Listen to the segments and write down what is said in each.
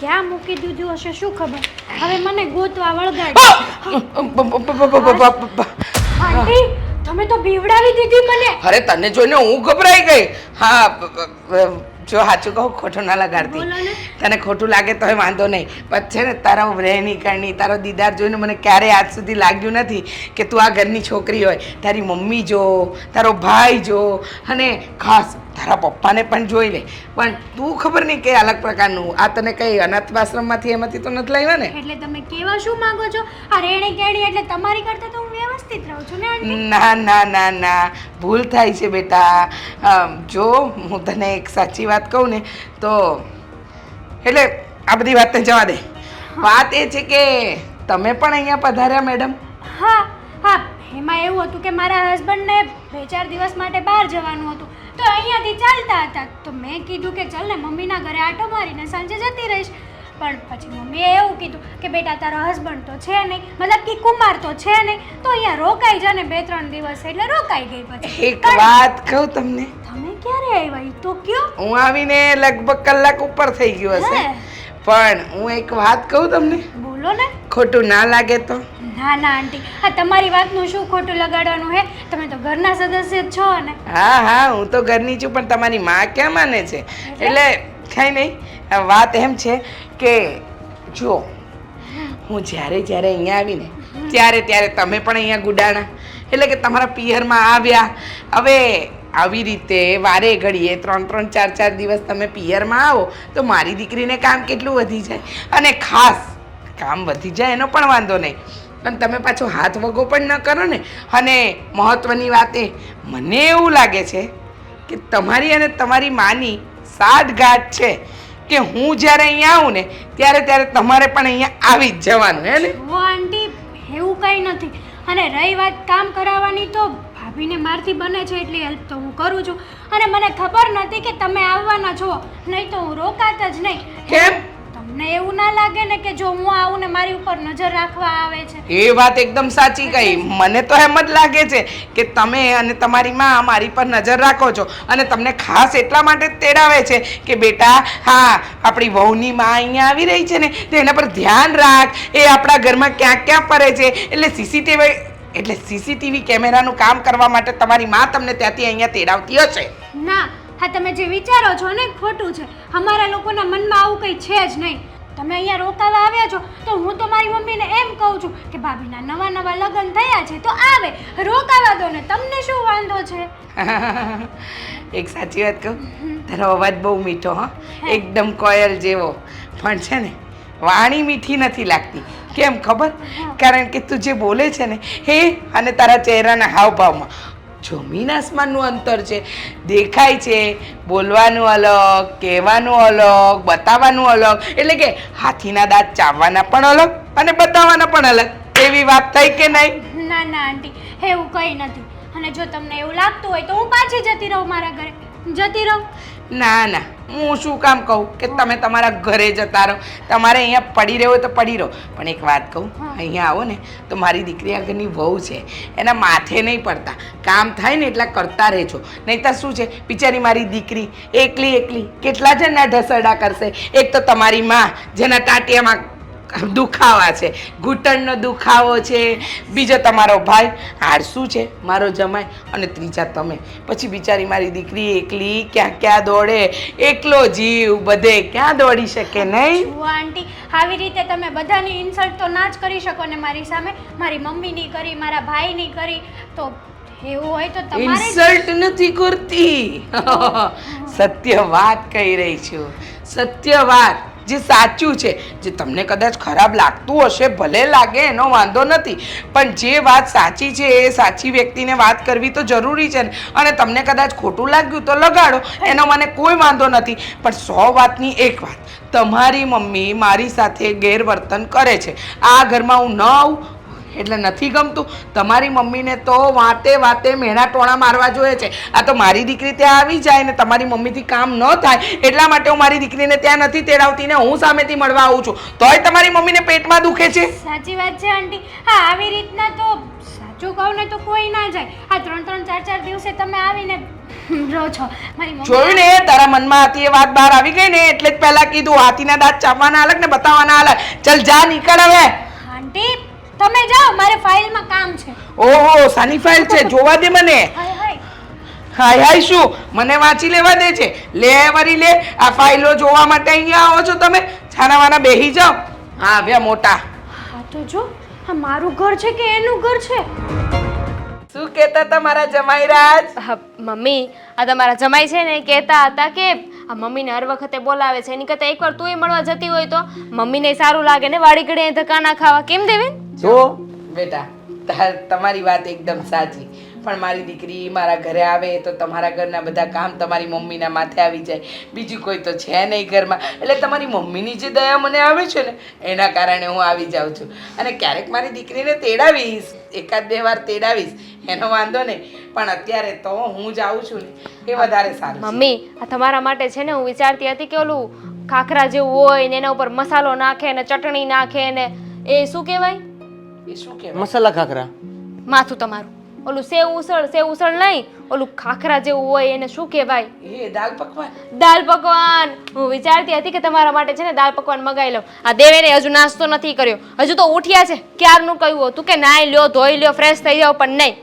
ક્યાં મૂકી દીધું હશે? શું ખબર? હવે મને ગોતવા વળગાડી. આંટી તમે તો બીવડાવી દીધી મને. અરે તને જોઈને હું ગભરાઈ ગઈ. હા જો સાચું કહું ખોટું ના લગાડતી. તને ખોટું લાગે તો વાંધો નહીં. પણ છે ને તારા રહેણી કરણી તારો દીદાર જોઈને મને ક્યારેય આજ સુધી લાગ્યું નથી કે તું આ ઘરની છોકરી હોય. તારી મમ્મી જો તારો ભાઈ જો અને ખાસ તારા પપ્પાને પણ જોઈ લે. પણ તું ખબર નહીં કે અલગ પ્રકારનું. આ તને કઈ અનાથ આશ્રમમાંથી એમાંથી તો નથી લાવ્યા ને? એટલે તમે કેવા શું માંગો છો? આ રેણે કેડી એટલે તમારી કરતા તો હું વ્યવસ્થિત રહું છું ને ના ના ના ના. ભૂલ થાય છે બેટા. જો હું તને એક સાચી વાત કહું ને તો એટલે આ બધી વાતને જવા દે. વાત એ છે કે તમે પણ અહીંયા પધાર્યા મેડમ? હા હા. એમાં એવું હતું કે મારા હસબન્ડને બે ચાર દિવસ માટે બહાર જવાનું હતું. તો અહીંયાથી ચાલતા હતા. તો મેં કીધું કે ચાલ ને મમ્મીના ઘરે આટો મારીને સાંજે જતી રહીશ. પણ પછી મમ્મીએ એવું કીધું કે બેટા તારો હસબન્ડ તો છે નહીં. મતલબ કે કુમાર તો છે નહીં. તો અહીંયા રોકાઈ જા ને બે ત્રણ દિવસ. એટલે રોકાઈ ગઈ પછી. એક વાત કહું તમને? તમે ક્યારે આવ્યા? તો કયો? હું આવીને લગભગ કલાક ઉપર થઈ ગયું હશે? પણ હું એક વાત કહું તમને? બોલો ને. ખોટું ના લાગે તો. ના ના આંટી. આ તમારી વાતનું શું ખોટું લગાડવાનું હે? તમે તો ઘરના સદસ્ય છો ને હા હા હું તો ઘરની છું પણ તમારી માં ક્યાં માને છે? એટલે? કઈ નહીં. વાત એમ છે કે જુઓ હું જ્યારે જ્યારે અહીંયા આવીને ત્યારે ત્યારે તમે પણ અહીંયા ગુડાણા. એટલે કે તમારા પિયરમાં આવ્યા. હવે આવી રીતે વારે ઘડીએ ત્રણ ત્રણ, ચાર ચાર દિવસ તમે પિયરમાં આવો, તો મારી દીકરીને કામ કેટલું વધી જાય? અને ખાસ કામ વધી જાય એનો પણ વાંધો નહીં. પણ તમે પાછો હાથ વગો પણ ન કરો ને. અને મહત્ત્વની વાત એ, મને એવું લાગે છે કે તમારી અને તમારી માની સાઠગાંઠ છે કે હું જ્યારે અહીંયા આવું ને, ત્યારે ત્યારે તમારે પણ અહીંયા આવી જ જવાનું, હે ને? આંટી એવું કંઈ નથી. અને રહી વાત કામ કરાવવાની તો ભાભીને મારથી બને છે એટલી હેલ્પ તો હું કરું છું. અને મને ખબર નથી કે તમે આવવાના છો. નહીં તો હું રોકાત જ નહીં. કેમ? તમને એવું ના લાગે ને કે જો હું આવું ને મારી ઉપર નજર રાખવા આવે છે. એ વાત એકદમ સાચી કહી. મને તો એમ જ લાગે છે કે તમે અને તમારી માં મારી પર નજર રાખો છો. અને તમને ખાસ એટલા માટે તેડાવે છે કે બેટા હા આપણી વહુની માં અહીંયા આવી રહી છે ને તો એના પર ધ્યાન રાખ. એ આપણા ઘરમાં ક્યાં ક્યાં ફરે છે. એટલે સીસીટીવી એટલે સીસીટીવી કેમેરાનું કામ કરવા માટે તમારી માં તમને ત્યાંથી અહીંયા તેડાવતી હશે. ના હા તમે જે વિચારો છો ને ખોટું છે. અમારા લોકોના મનમાં આવું કંઈ છે જ નહીં. તમે અહીંયા રોકાવા આવ્યા છો તો હું તો મારી મમ્મીને એમ કહું છું કે ભાભીના નવા નવા લગ્ન થયા છે તો આવે રોકાવા દો ને તમને શું વાંધો છે? એક સાચી વાત કહું તારો અવાજ બહુ મીઠો હા. એકદમ કોયલ જેવો. પણ છે ને વાણી મીઠી નથી લાગતી. કેમ ખબર? કારણ કે તું જે બોલે છે ને હે અને તારા ચહેરાના હાવભાવમાં. જમીન આસમાનનું અંતર છે દેખાય છે બોલવાનું અલગ કહેવાનું અલગ બતાવવાનું અલગ એટલે કે હાથીના દાંત ચાવવાના પણ અલગ અને બતાવવાના પણ અલગ. એવી વાત થઈ કે નહીં? ના ના આંટી એવું કંઈ નથી. અને જો તમને એવું લાગતું હોય તો હું પાછી જતી રહું મારા ઘરે. જતી રહું. ના ના હું શું કામ કહું કે તમે તમારા ઘરે જતા રહો. તમારે અહીંયા પડી રહ્યો તો પડી રહો. પણ એક વાત કહું અહીંયા આવો ને તો મારી દીકરી આગળની વહુ છે. એના માથે નહીં પડતા. કામ થાય ને એટલા કરતા રહેજો. નહીંતર શું છે? બિચારી મારી દીકરી એકલી એકલી કેટલા જણના ઢસરડા કરશે? એક તો તમારી માં જેના ટાટિયામાં દુખાવા છે. ઘૂંટણનો દુખાવો છે. બીજો તમારો ભાઈ શું છે. મારો જમાય અને ત્રીજા તમે. પછી બિચારી મારી દીકરી એકલી ક્યાં ક્યાં દોડે? એકલો જીવ બધે ક્યાં દોડી શકે નહીં? આંટી આવી રીતે તમે બધાની ઇન્સલ્ટ તો ના જ કરી શકો ને મારી સામે. મારી મમ્મીની કરી મારા ભાઈની કરી. તો એવું હોય તો તમારે ઇન્સલ્ટ નથી કરતી. સત્ય વાત કહી રહી છું. સત્ય વાત. જે સાચું છે, જે તમને કદાચ ખરાબ લાગતું હશે, ભલે લાગે, એનો વાંધો નથી. પણ જે વાત સાચી છે, એ સાચી વ્યક્તિને વાત કરવી તો જરૂરી છે ને. અને તમને કદાચ ખોટું લાગ્યું તો લગાડો, એનો મને કોઈ વાંધો નથી. પણ સો વાતની એક વાત, તમારી મમ્મી મારી સાથે ગેરવર્તન કરે છે. આ ઘરમાં હું ન આવું એટલે નથી ગમતું. તમારી મમ્મીને તો વાતે વાતે મેણા ટોણા મારવા જોઈએ છે. આ તો મારી દીકરી ત્યાં આવી જાય ને તમારી મમ્મીથી કામ ન થાય એટલા માટે હું મારી દીકરીને ત્યાં નથી તેડાવતી ને હું સામેથી મળવા આવું છું. તોય તમારી મમ્મીને પેટમાં દુખે છે? સાચી વાત છે આંટી. હા આવી રીતના તો સાચું કહું ને તો કોઈ ના જાય. આ ત્રણ ત્રણ ચાર ચાર દિવસે તમે આવીને જોયું ને તારા મનમાં હતી એ વાત બહાર આવી ગઈ ને એટલે જ પહેલા કીધું હાથીના દાંત ચાપવાના અલગ ને બતાવવાના અલગ. ચલ જા નીકળ હવે. આંટી તમે જાઓ મારે ફાઇલમાં કામ છે. ઓહો સાની ફાઇલ છે? જોવા દે મને. હાય હાય. હાય હાય શું? મને વાંચી લેવા દે છે. લે વરી લે. આ ફાઇલો જોવા માટે અહીંયા આવો છો તમે? છાના વાના બેહી જાઓ. હા આવ્યા મોટા. હા તો જો. આ મારું ઘર છે કે એનું ઘર છે? શું કહેતા તમારા જમાઈ રાજ હા મમ્મી આ તમારા જમાઈ છે ને કહેતા હતા કે આ મમ્મીને હર વખતે બોલાવે છે. એની કરતાં એકવાર તુંય મળવા જતી હોય તો મમ્મીને સારું લાગે ને વાડી ઘડીએ ધક્કા ના ખાવા. કેમ દેવેન? જો. બેટા તમારી વાત એકદમ સાચી. પણ મારી દીકરી મારા ઘરે આવે તો તમારા ઘરના બધા કામ તમારી મમ્મીના માથે આવી જાય. બીજું કોઈ તો છે નહીં ઘરમાં. એટલે તમારી મમ્મીની જે દયા મને આવે છે ને એના કારણે હું આવી જાઉં છું. અને ક્યારેક મારી દીકરીને તેડાવીશ એકાદ બે વાર તેડાવીશ એનો વાંધો નહીં. પણ અત્યારે તો હું જ આવું છું ને એ વધારે સારું મમ્મી આ તમારા માટે છે ને હું વિચારતી હતી કે ઓલું ખાખરા જેવું હોય ને એના ઉપર મસાલો નાખે ને ચટણી નાખે ને એ શું કહેવાય? એ શું કહેવાય? મસાલા ખાખરા. માથું તમારું. ઓલું સેવ ઉસળ સેવ ઉસળ નહીં ઓલું ખાખરા જેવું હોય એને શું કહેવાય? એ દાલ પકવાન. દાલ પકવાન. હું વિચારતી હતી કે તમારા માટે છે ને દાલ પકવાન મગાવી લઉં. આ દેવેને હજુ નાસ્તો નથી કર્યો. હજુ તો ઉઠ્યા છે. ક્યારનું કહ્યું હતું કે નાઈ લ્યો ધોઈ લ્યો ફ્રેશ થઈ જાવ પણ નહીં.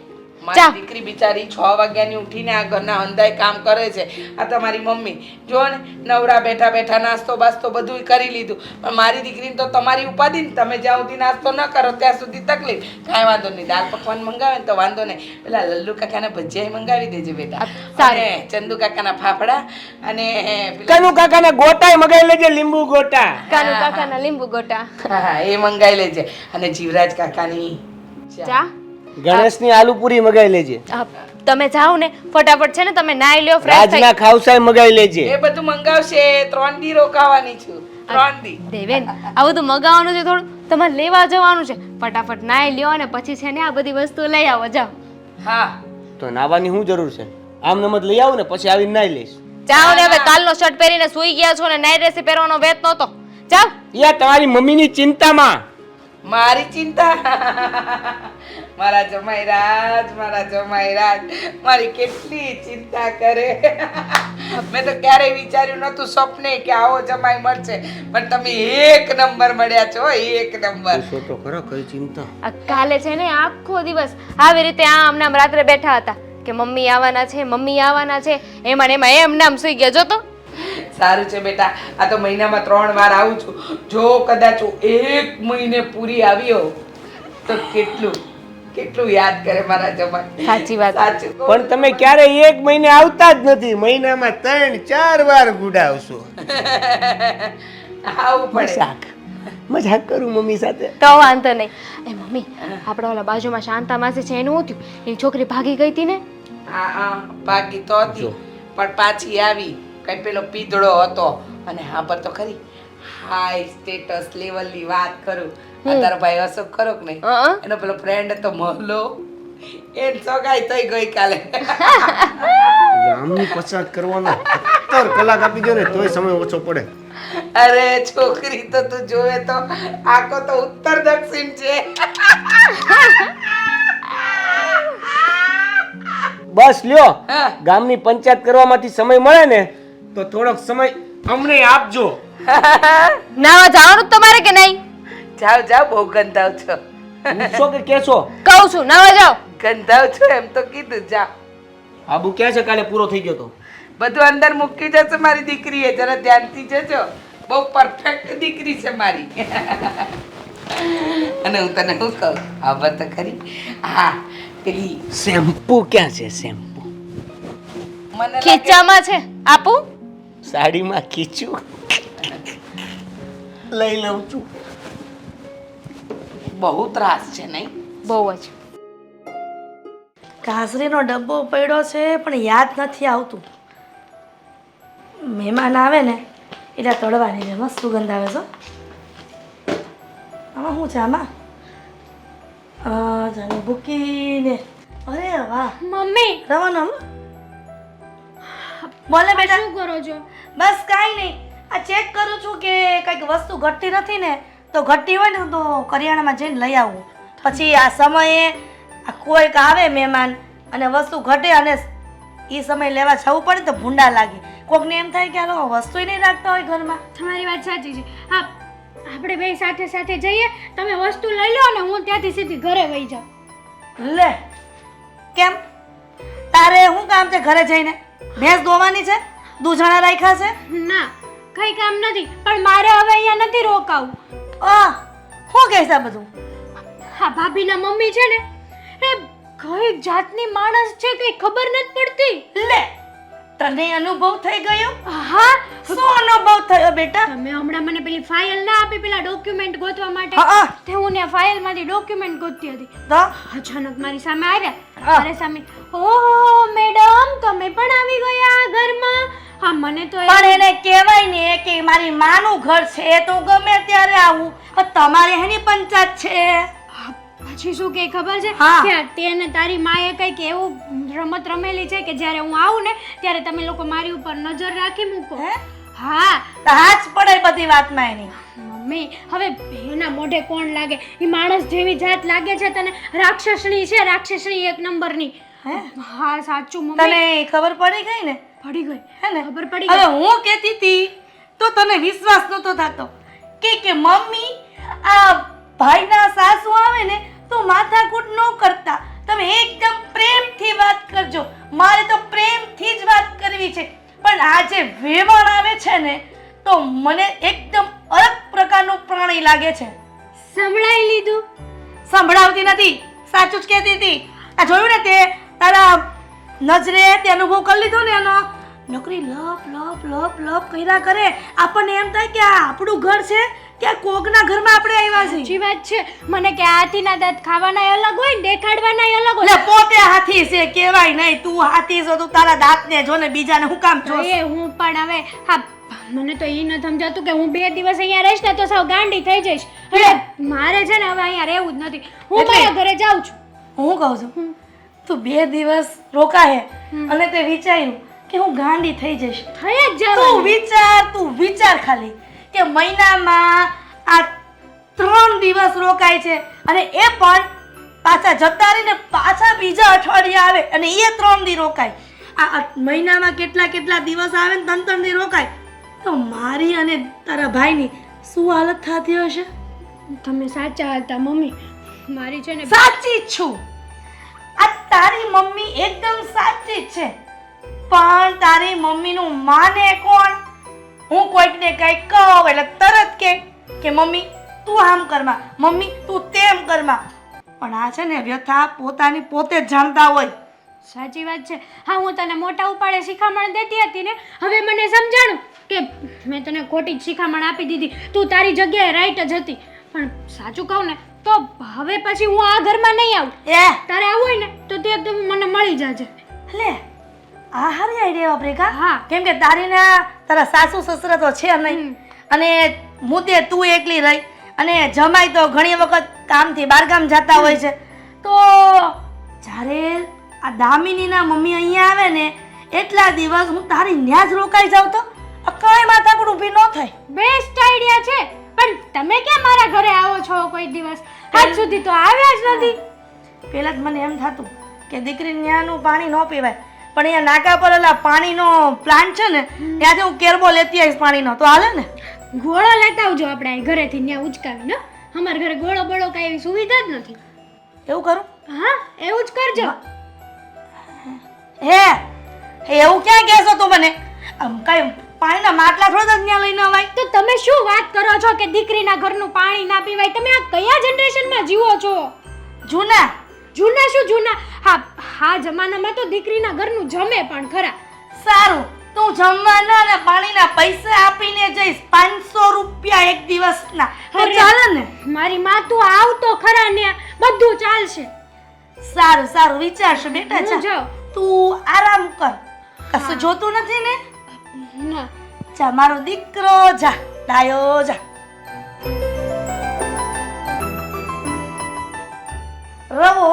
મારી દીકરી બિચારી છ વાગ્યાની ઉઠીને આ ઘરના હંધાય કામ કરે છે. આ તમારી મમ્મી. જો ને નવરા બેઠા બેઠા નાસ્તો બાસ્તો બધું કરી લીધું. પણ મારી દીકરીને તો તમારી ઉપાધિ ને તમે જ્યાં સુધી નાસ્તો ન કરો ત્યાં સુધી તકલીફ. કાંઈ વાંધો નહીં. દાળ પકવાન મંગાવે ને તો વાંધો નહીં. પેલા લલ્લુ કાકાના ભજીયા મંગાવી દેજે બેટા. અને ચંદુ કાકાના ફાફડા અને કનુ કાકાને ગોટા મગાઈ લેજે લીંબુ ગોટા. કનુ કાકાના લીંબુ ગોટા. હા એ મંગાવી લેજે. અને જીવરાજ કાકાની. ચા. ગણેશની આલુપુરી મગાવી લેજે. તમે જાઓ ને ફટાફટ છે ને તમે નાઈ લ્યો ફ્રેશ થઈ રાજના ખાવસાય મગાવી લેજે. એ બધું મંગાવશે ત્રણ દી રોકાવાની છું ત્રણ દી. દેવેન આ બધું મગાવવાનું છે થોડું તમારે લેવા જવાનું છે. ફટાફટ નાઈ લ્યો અને પછી છે ને આ બધી વસ્તુ લઈ આવો જાઓ. હા. તો નાવાની શું જરૂર છે? આમ નમત લઈ આવું ને પછી આવીને નાઈ લઈશ. જાઓ ને હવે કાલનો શર્ટ પહેરીને સૂઈ ગયા છો ને નાઈ ડ્રેસ પહેરવાનો વેત નહોતો. જાઓ. યા તમારી મમ્મીની ચિંતામાં. મારી ચિંતા. મારા જમાઈ રાજ મારા જમાઈ રાજ મારી કેટલી ચિંતા કરે. મેં તો ક્યારેય વિચાર્યું નતું સપને કે આવો જમાઈ મળશે. પણ તમે એક નંબર મળ્યા છો એક નંબર. તો ખરો કઈ ચિંતા? આ કાલે છે ને આખો દિવસ આવી રીતે આમ હમણાં રાત્રે બેઠા હતા કે મમ્મી આવવાના છે મમ્મી આવવાના છે એમાં ને એમાં એમ નામ સુઈ ગયા. જો તો. સારું છે બેટા આ તો મહિનામાં ત્રણ વાર આવું છું. જો કદાચ એક મહિને પૂરી આવ્યો તો કેટલું? કેટલું યાદ કરે મારા જમાઈ. સાચી વાત. સાચું પણ તમે ક્યારે એક મહિને આવતા જ નથી. મહિનામાં ત્રણ ચાર વાર ગુડાવશો. આવું પડે. શાક મજાક કરું મમ્મી સાથે. તો વાંધો નહીં. એ મમ્મી આપણા ઓલા બાજુમાં શાંતા માસી છે એનું શું થયું? એની છોકરી ભાગી ગઈ હતી ને? હા હા ભાગી તો હતી. પણ પાછી આવી. કઈ પેલો પીધડો હતો. અને હા પર તો ખરી. હાઈ સ્ટેટસ લેવલની વાત કરું. તારો ભાઈ અશોક ખરો કે નહીં? એનો પેલો ફ્રેન્ડ હતો મહલો. એ સગાઈ થઈ ગઈ કાલે. ગામની પછાત કરવાનો સત્તર કલાક આપી દો ને તોય સમય ઓછો પડે. અરે છોકરી તો તું જોવે તો આખો તો ઉત્તર દક્ષિણ છે. બસ લ્યો. ગામની પંચાયત કરવામાંથી સમય મળે ને તો થોડોક સમય અમને આપજો. નાવા જવાનું તમારે કે નહીં? જાઓ જાઓ બહુ ગંધાવ છો. પૂછશો કે કેશો કહું છું નાવા જાઓ. ગંધાવ છો એમ તો કીધું જાઓ. આબુ કે છે? કાલે પૂરો થઈ ગયો તો. બધું અંદર મૂકી જશે મારી દીકરીએ જરા ધ્યાનથી જજો. બહુ પરફેક્ટ દીકરી છે મારી. અને હું તને શું કહું? ખબર તો ખરી. હા પેલી શેમ્પુ ક્યાં છે? શેમ્પુ. મને ખીચામાં છે. આપું? સાડીમાં ખીચું. લઈ લઉં છું. બહુ ત્રાસ છે નહીં? બહુ જ. કાસરીનો ડબ્બો પડ્યો છે પણ યાદ નથી આવતું. મહેમાન આવે ને એટલે તળવાની છે મસ્ત સુગંધ આવે છે. આમાં શું છે આમાં? અ, જાણે ભૂકીને. અરે વાહ. મમ્મી. રવાનો બોલે બેટા. શું કરો છો? બસ કાંઈ નહીં. આ ચેક કરું છું કે કંઈક વસ્તુ ઘટતી નથી ને તો ઘટતી હોય ને તો કરિયાણામાં જઈને લઈ આવું. પછી આ સમયે આ કોઈક આવે મહેમાન અને વસ્તુ ઘટે અને એ સમય લેવા જવું પડે તો ભૂંડા લાગે. કોકને એમ થાય કે આ વસ્તુ વસ્તુય નહીં રાખતા હોય ઘરમાં. તમારી વાત સાચી છે. હા આપણે બે સાથે સાથે જઈએ તમે વસ્તુ લઈ લો અને હું ત્યાંથી સીધી ઘરે વહી જાઉં. લે કેમ? તારે શું કામ છે ઘરે જઈને? ભેંસ ધોવાની છે? દૂધણા રાખ્યા છે? ના કઈ કામ નથી પણ મારે હવે અહીંયા નથી રોકાવું. આ શું બધું? હા ભાભીના મમ્મી છે ને એ કઈ જાતની માણસ છે કઈ ખબર નથી પડતી. લે તને અનુભવ થઈ ગયો? હા. શું અનુભવ થયો બેટા? તમે હમણાં મને પેલી ફાઇલ ના આપી પેલા ડોક્યુમેન્ટ ગોતવા માટે. તે હું ને ફાઇલમાંથી ડોક્યુમેન્ટ ગોતતી હતી. તો અચાનક મારી સામે આવ્યા મારી સામે ઓહો મેડમ તમે પણ આવી ગયા ઘરમાં? હા મને તો પણ એને કહેવાય ને કે મારી માનું ઘર છે તો ગમે ત્યારે આવું. પણ તમારે એની પંચાયત છે. પછી શું કે ખબર છે? કે આ તે અને તારી માએ કંઈક એવું રમત રમેલી છે કે જ્યારે હું આવું ને ત્યારે તમે લોકો મારી ઉપર નજર રાખી મૂકો. હા? તો પડે બધી વાતમાં એની. મમ્મી હવે એના મોઢે કોણ લાગે? એ માણસ જેવી જાત લાગે છે તને? રાક્ષસણી છે રાક્ષસણી એક નંબરની? હા? સાચું મમ્મી. તને ખબર પડી ગઈ ને? પડી ગઈ હે ને? ખબર પડી હવે હું કહેતી હતી તો તને વિશ્વાસ નતો થતો. કે કે મમ્મી આ ભાઈના સાસુ આવે ને તો માથાકૂટ ન કરતા. તમે એકદમ પ્રેમથી વાત કરજો. મારે તો પ્રેમથી જ વાત કરવી છે. પણ આ જે વેવાણ આવે છે ને તો મને એકદમ અલગ પ્રકારનું પ્રાણી લાગે છે. સંભળાઈ લીધું? સંભળાવતી નથી. સાચું જ કહેતી હતી. આ જોયું ને તે તારા નજરે તે અનુભવ કરી લીધો ને એનો? નોકરી લપ લપ લપ લપ કર્યા કરે. આપણને એમ થાય કે આ આપણું ઘર છે કે કોકના ઘરમાં આપણે આવ્યા છે સાચી વાત છે. મને કે હાથીના દાંત ખાવાના અલગ હોય ને દેખાડવાના અલગ હોય. પોતે હાથી છે કેવાય નહીં. તું હાથી છો તું તારા દાંતને જો ને બીજાને હું કામ તો એ હું પણ હવે હા મને તો એ ન સમજાતું કે હું બે દિવસ અહીંયા રહીશ ને તો સાવ ગાંડી થઈ જઈશ. એટલે મારે છે ને હવે અહીંયા રહેવું જ નથી. હું? મારા ઘરે જાઉં છું. હું કહું છું તું બે દિવસ રોકાય અને તે વિચાર્યું કે હું ગાંડી થઈ જઈશ. થઈ જ તું વિચાર તું વિચાર ખાલી કે મહિનામાં આ ત્રણ દિવસ રોકાય છે અને એ પણ પાછા જતા રહીને પાછા બીજા અઠવાડિયા આવે અને એ ત્રણ દી રોકાય. આ મહિનામાં કેટલા કેટલા દિવસ આવે ને ત્રણ ત્રણ દી રોકાય. તો મારી અને તારા ભાઈની શું હાલત થતી હશે? તમે સાચા હતા મમ્મી. મારી છે ને સાચી છું. આ તારી મમ્મી એકદમ સાચી છે. પણ તારી મમ્મીનું માને કોણ? હું કોઈકને કંઈક કહું એટલે તરત કે કે મમ્મી તું આમ કરમાં મમ્મી તું તેમ કરમાં પણ આ છે ને વ્યથા પોતાની પોતે જ જાણતા હોય. સાચી વાત છે. હા હું તને મોટા ઉપાડે શિખામણ દેતી હતી ને હવે મને સમજાણું કે મેં તને ખોટી જ શિખામણ આપી દીધી. તું તારી જગ્યાએ રાઈટ જ હતી. પણ સાચું કહું ને તો હવે પછી હું આ ઘરમાં નહીં આવું. એ! તારે આવું હોય ને તો તે મને મળી જાજે. લે! આ હારી આઈડિયા વાપરે કા? હા. કેમ કે તારીના તારા સાસુ સસરા તો છે નહીં. અને મુદ્દે તું એકલી રહી. અને જમાઈ તો ઘણી વખત કામથી બહારગામ જતા હોય છે. તો જ્યારે આ દામિનીના મમ્મી અહીંયા આવે ને એટલા દિવસ હું તારી ન્યાજ રોકાઈ જાઉં તો કઈ કાંઈ માથાકૂટ ઊભી ન થાય. બેસ્ટ આઈડિયા છે. પણ તમે કેમ મારા ઘરે આવો છો કોઈ દિવસ? આજ સુધી તો આવ્યા જ નથી. પહેલાં જ મને એમ થતું કે દીકરી ન્યાનું પાણી ન પીવાય. પણ અહીંયા નાકા પર ઓલા પાણીનો પ્લાન્ટ છે ને ત્યાંથી હું કેરબો લેતી આવીશ પાણીનો. તો હાલે ને? ગોળો લેતા આવજો આપણે અહીં ઘરેથી ત્યાં ઉચકાવીને અમારા ઘરે ગોળો બોળો કાંઈ એવી સુવિધા જ નથી. એવું કરું? હા એવું જ કરજો. હે હે, એવું ક્યાં કહેશો તું મને? આમ કઈ પાણીના માટલા થોડા જ ત્યાં લઈને અવાય. તો તમે શું વાત કરો છો કે દીકરીના ઘરનું પાણી ના પીવાય? તમે આ કયા જનરેશનમાં જીવો છો? જૂના. જૂના શું જૂના? હા હા જમાનામાં તો દીકરીના ઘરનું જમે પણ ખરા. સારું તું જમવાના અને પાણીના પૈસા આપીને જઈશ પાંચસો રૂપિયા એક દિવસના. તો. ચાલે ને મારી માં તું આવ તો ખરા ને બધું ચાલશે. સારું સારું વિચારશું બેટા જા. તું આરામ કર. કશું જોતું નથી ને? ના. જા મારો દીકરો જા ડાયો જા. રવો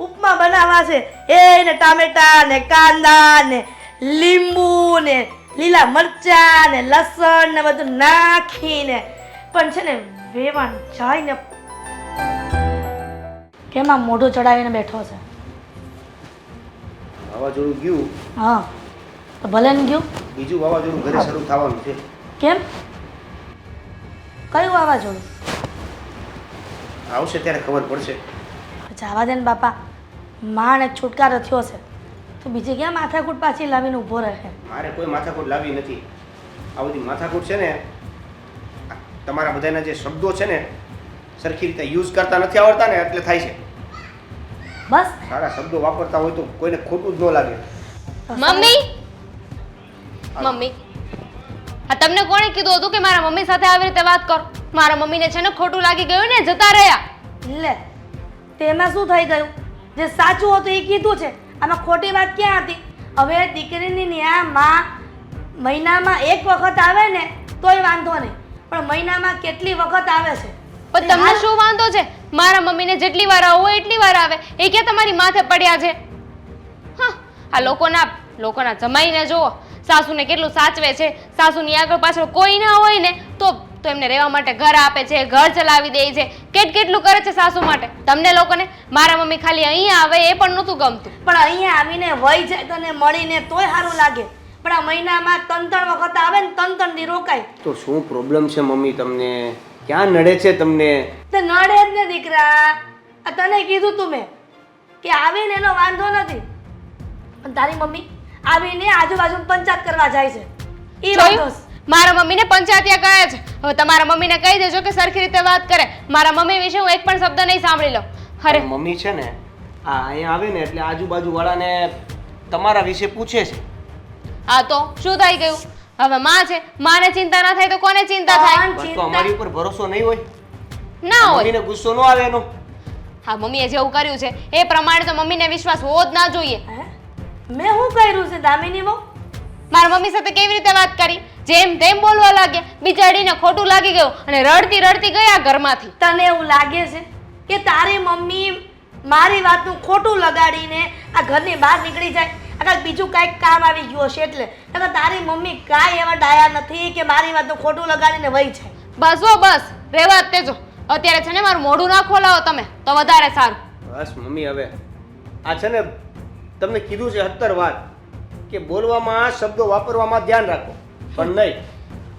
ઉપમા બનાવવા છે. એ ને ટામેટા ને કાંદા ને લીંબુ ને લીલા મરચા ને લસણ ને બધું નાખીને પણ છે ને વેવાણ જાય ને કેમાં મોઢું ચડાવીને બેઠો છે. વાવાઝોડું ગયું? હા. તો ભલે ને ગયું? બીજું વાવાઝોડું ઘરે શરૂ થવાનું છે. કેમ? કયું વાવાઝોડું? આવશે ત્યારે ખબર પડશે. જવા દે ને બાપા. માને છુટકારો થયો છે. તો બીજે ક્યાં માથાકૂટ પાછી લાવીને ઊભો રહે? મારે કોઈ માથાકૂટ લાવી નથી. આ બધી માથાકૂટ છે ને તમારા બધાના જે શબ્દો છે ને સરખી રીતે યુઝ કરતા નથી આવડતા ને એટલે થાય છે. બસ. સારા શબ્દો વાપરતા હોય તો કોઈને ખોટું જ ન લાગે. મમ્મી? મમ્મી. આ તમને કોણે કીધું હતું કે મારા મમ્મી સાથે આવી રીતે વાત કરો? મારા મમ્મીને છે ને ખોટું લાગી ગયું ને જતા રહ્યા. લે. તેમાં શું થઈ ગયું? જે સાચું હતું એ કીધું છે. આમાં ખોટી વાત ક્યાં હતી? હવે દીકરીની ન્યા માં મહિનામાં એક વખત આવે ને તોય વાંધો નહીં. પણ મહિનામાં કેટલી વખત આવે છે? પણ તમને શું વાંધો છે? મારા મમ્મીને જેટલી વાર આવો હોય એટલી વાર આવે. એ ક્યાં તમારી માથે પડ્યા છે? હા આ લોકોના લોકોના જમાઈને જુઓ. સાસુને કેટલું સાચવે છે. સાસુની આગળ પાછળ કોઈ ના હોય ને તો તો એમને રહેવા માટે ઘર આપે છે ઘર ચલાવી દે છે. કેટ કેટલું કરે છે સાસુ માટે? તમને લોકોને મારા મમ્મી ખાલી અહીંયા આવે એ પણ નહોતું ગમતું. પણ અહીંયા આવીને વહી જાય તને મળીને તોય સારું લાગે. પણ આ મહિનામાં ત્રણ ત્રણ વખત આવે ને ત્રણ ત્રણ દી રોકાય. તો શું પ્રોબ્લેમ છે મમ્મી તમને? ક્યાં નડે છે તમને? તો નડે જ ને દીકરા. આ તને કીધું તું મેં કે આવીને એનો વાંધો નથી. પણ તારી મમ્મી આવીને આજુબાજુ પંચાયત કરવા જાય છે. એ વાંધો જોયું મારા મમ્મીને પંચાયતિયા કહે છે. હવે તમારા મમ્મીને કહી દેજો કે સરખી રીતે વાત કરે. મારા મમ્મી વિશે હું એક પણ શબ્દ નહીં સાંભળી લઉં. અરે. મમ્મી છે ને આ અહીંયા આવે ને એટલે આજુબાજુ વાળાને તમારા વિશે પૂછે છે. આ તો શું થઈ ગયું? હવે માં છે માને ચિંતા ના થાય તો કોને ચિંતા થાય? બસ તો અમારી ઉપર ભરોસો નહીં હોય. ના હોય. મમ્મીને ગુસ્સો ન આવે એનો. હા મમ્મીએ જેવું કર્યું છે એ પ્રમાણે તો મમ્મીને વિશ્વાસ હોવો જ ના જોઈએ. મેં શું કર્યું છે દામિની બહુ? મારા મમ્મી સાથે કેવી રીતે વાત કરી? જેમ તેમ બોલવા લાગ્યા બિચારીને ખોટું લાગી ગયું અને રડતી રડતી ગયા ઘરમાંથી. તને એવું લાગે છે કે તારી મમ્મી મારી વાતનું ખોટું લગાડીને આ ઘરની બહાર નીકળી જાય? આ કાંઈક બીજું કાંઈક કામ આવી ગયું હશે એટલે અગર તારી મમ્મી કાંઈ એવા ડાયા નથી કે મારી વાતનું ખોટું લગાડીને વહી જાય. બસ હો બસ. રેવા જ તેજો અત્યારે છે ને મારું મોઢું ના ખોલાવો તમે તો વધારે સારું. બસ મમ્મી હવે. આ છે ને તમને કીધું છે સત્તર વાર કે બોલવામાં શબ્દો વાપરવામાં ધ્યાન રાખો. પણ નહીં.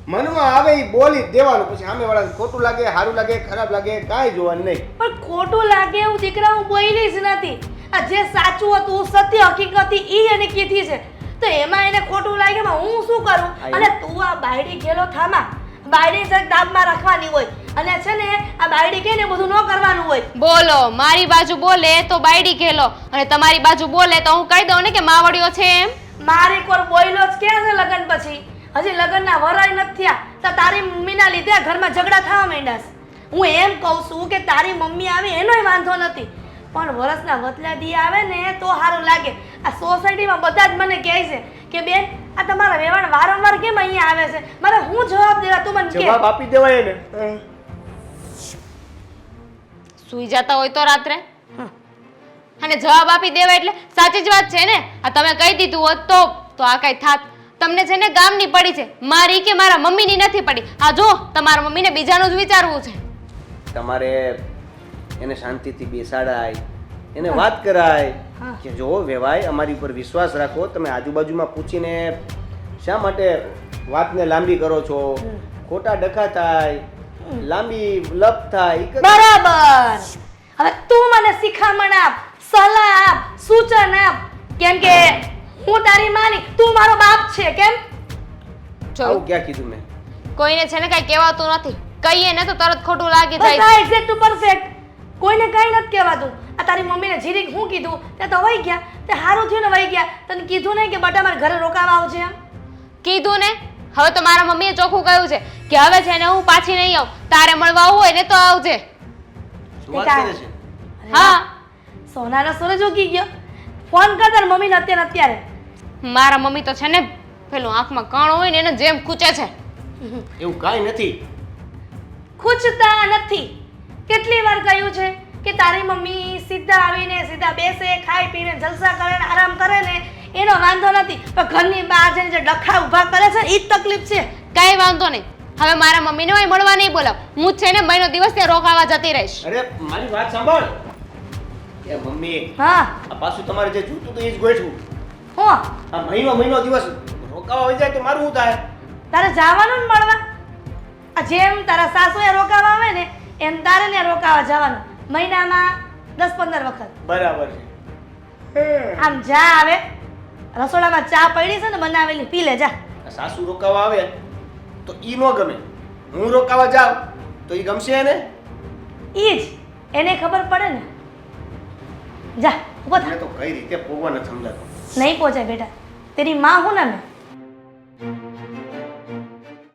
મનમાં આવે એ બોલી જ દેવાનું. પછી સામે વાળાને ખોટું લાગે સારું લાગે ખરાબ લાગે કાંઈ જોવાનું નહીં. પણ ખોટું લાગે એવું દીકરા હું બોલી જ નથી. આ જે સાચું હતું સત્ય હકીકત હતી એ એને કીધી છે. તો એમાં એને ખોટું લાગે એમાં હું શું કરું? અને તું આ બાયડી ગેલો થામા. બાયડી જરાક દાબમાં રાખવાની હોય. અને છે ને આ બાયડી કે ને બધું ન કરવાનું હોય. બોલો મારી બાજુ બોલે તો બાયડી ગેલો. અને તમારી બાજુ બોલે તો હું કહી દઉં ને કે માવડીઓ છે એમ? મારી કોર બોયલો જ કે છે લગ્ન પછી? હજી લગ્નના વરાય નથી થયા તો તારી મમ્મીના લીધે ઘરમાં ઝઘડા થવા માંડ્યા છે. હું એમ કહું છું કે તારી મમ્મી આવે એનોય વાંધો નથી. પણ વરસના વતલા દી આવે ને તો સારું લાગે. આ સોસાયટીમાં બધા જ મને કહે છે કે બેન આ તમારા વેવાણ વારંવાર કેમ અહીંયા આવે છે? મારે હું જવાબ દેવા? તું મને જવાબ આપી દેવાય ને સુઈ જતા હોય તો રાત્રે? અને જવાબ આપી દેવા એટલે સાચી જ વાત છે ને? આ તમે કહી દીધું હોત તો તો આ કઈ થાત. તમને છે ને ગામની પડી છે. મારી કે મારા મમ્મીની નથી પડી. આ જો તમારા મમ્મીને બીજાનું જ વિચારવું છે. તમારે એને શાંતિથી બેસાડાય એને વાત કરાય કે જો વેવાય અમારી ઉપર વિશ્વાસ રાખો તમે આજુબાજુમાં પૂછીને શા માટે વાતને લાંબી કરો છો? ખોટા ડખા થાય લાંબી લપ થાય બરાબર. હવે તું મને શિખામણ આપ સલાહ આપ સૂચન આપ. કેમ કે હું તારી માની તું મારો બાપ છે કેમ? આવું ક્યાં કીધું મેં? કોઈને છે ને કઈ કહેવાતું નથી. કહીએ ને તો તરત ખોટું લાગી બસ જાય. આ એક્ઝેક્ટ ટુ પરફેક્ટ કોઈને કાંઈ નથી કહેવાતું. આ તારી મમ્મીને જીરીક હું કીધું? તે તો વહી ગયા. તે સારું થયું ને વહી ગયા. તને કીધું નહીં કે બટા મારા ઘરે રોકાવા આવજે એમ? કીધું ને? હવે તો મારા મમ્મીએ ચોખ્ખું કહ્યું છે કે હવે છે ને હું પાછી નહીં આવું. તારે મળવા આવવું હોય ને તો આવજે. શું વાત કરે છે? હા. સોનાનો સૂરજ ઉગી ગયો. ફોન કર તારી મમ્મીને અત્યારે અત્યારે. મારા મમ્મી તો છે ને પેલું આંખમાં કણ હોય ને એને જેમ ખૂચે છે. એવું કાંઈ નથી. ખૂચતા નથી. કેટલી વાર કહ્યું છે કે તારી મમ્મી સીધા આવીને સીધા બેસે ખાઈ પીને જલસા કરે ને આરામ કરે ને એનો વાંધો નથી. પણ ઘરની બહાર જઈને જે ડખા ઊભા કરે છે એ જ તકલીફ છે. કાંઈ વાંધો નહીં. હવે મારા મમ્મીને હોય મળવા નહીં બોલાવ. હું છે ને મહિનો દિવસ ત્યાં રોકાવા જતી રહીશ. અરે મારી વાત સાંભળ. એ મમ્મી હા. આ પાછું તમારે જે જોતું તો એ જ ગોઠવું. હું. આ મહિનો મહિનો દિવસ રોકાવા હોય જાય તો મારું શું થાય? તારે જવાનું ને મળવા. આ જેમ તારા સાસુએ રોકાવા આવે ને એમ તારે ને રોકાવા જવાનું. મહિનામાં દસ પંદર વખત. બરાબર છે. આમ જા આવે રસોડામાં ચા પડી છે ને બનાવેલી. પી લે જા. સાસુ રોકાવા આવે તો ઈ ન ગમે. હું રોકાવા જાઉં તો ઈ ગમશે એને? ઈ જ. એને ખબર પડે ને. જા ઊભો થા. તો કઈ રીતે પોવા ન સમજાતું. નહીં પહોંચે બેટા. તેરી માં હું ને મેં